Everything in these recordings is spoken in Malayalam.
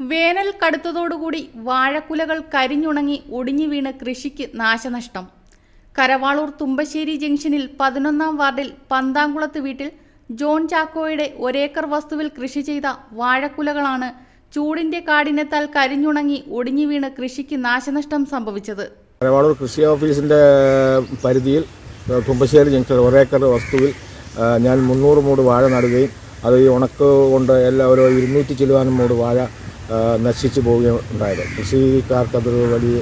വേനൽ കടുത്തതോടുകൂടി വാഴക്കുലകൾ കരിഞ്ഞുണങ്ങി ഒടിഞ്ഞു വീണ് കൃഷിക്ക് നാശനഷ്ടം. കരവാളൂർ തുമ്പശ്ശേരി ജംഗ്ഷനിൽ പതിനൊന്നാം വാർഡിൽ പന്താംകുളത്ത് വീട്ടിൽ ജോൺ ചാക്കോയുടെ ഒരേക്കർ വസ്തുവിൽ കൃഷി ചെയ്ത വാഴക്കുലകളാണ് ചൂടിന്റെ കാഠിന്യത്താൽ കരിഞ്ഞുണങ്ങി ഒടിഞ്ഞു വീണ് കൃഷിക്ക് നാശനഷ്ടം സംഭവിച്ചത്. കരവാളൂർ കൃഷി ഓഫീസിന്റെ പരിധിയിൽ തുമ്പശ്ശേരി ജംഗ്ഷൻ ഒരേക്കർ വസ്തുവിൽ ഞാൻ മുന്നൂറ് മൂട് വാഴ നടുകയും അത് ഈ ഉണക്ക് കൊണ്ട് എല്ലാ ഒരു ഇരുന്നൂറ്റി ചിലവാനും മൂട് വാഴ നശിച്ചു പോവുകയും ഉണ്ടായത്. കൃഷിക്കാർക്ക് അതൊരു വലിയ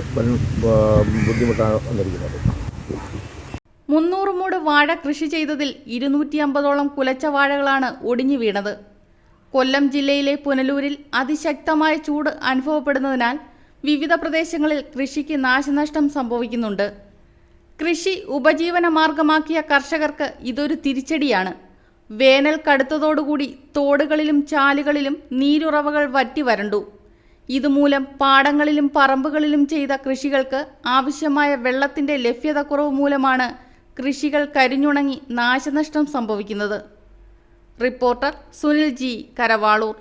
ബുദ്ധിമുട്ടാണ് വന്നിരിക്കുന്നത്. മുന്നൂറ് മൂട് വാഴ കൃഷി ചെയ്തതിൽ ഇരുന്നൂറ്റി അമ്പതോളം കുലച്ച വാഴകളാണ് ഒടിഞ്ഞു വീണത്. കൊല്ലം ജില്ലയിലെ പുനലൂരിൽ അതിശക്തമായ ചൂട് അനുഭവപ്പെടുന്നതിനാൽ വിവിധ പ്രദേശങ്ങളിൽ കൃഷിക്ക് നാശനഷ്ടം സംഭവിക്കുന്നുണ്ട്. കൃഷി ഉപജീവന മാർഗമാക്കിയ കർഷകർക്ക് ഇതൊരു തിരിച്ചടിയാണ്. വേനൽ കടുത്തതോടുകൂടി തോടുകളിലും ചാലുകളിലും നീരുറവകൾ വറ്റി വരണ്ടു. ഇതുമൂലം പാടങ്ങളിലും പറമ്പുകളിലും ചെയ്ത കൃഷികൾക്ക് ആവശ്യമായ വെള്ളത്തിന്റെ ലഭ്യതക്കുറവ് മൂലമാണ് കൃഷികൾ കരിഞ്ഞുണങ്ങി നാശനഷ്ടം സംഭവിക്കുന്നത്. Reporter Sunil G. കരവാളൂർ.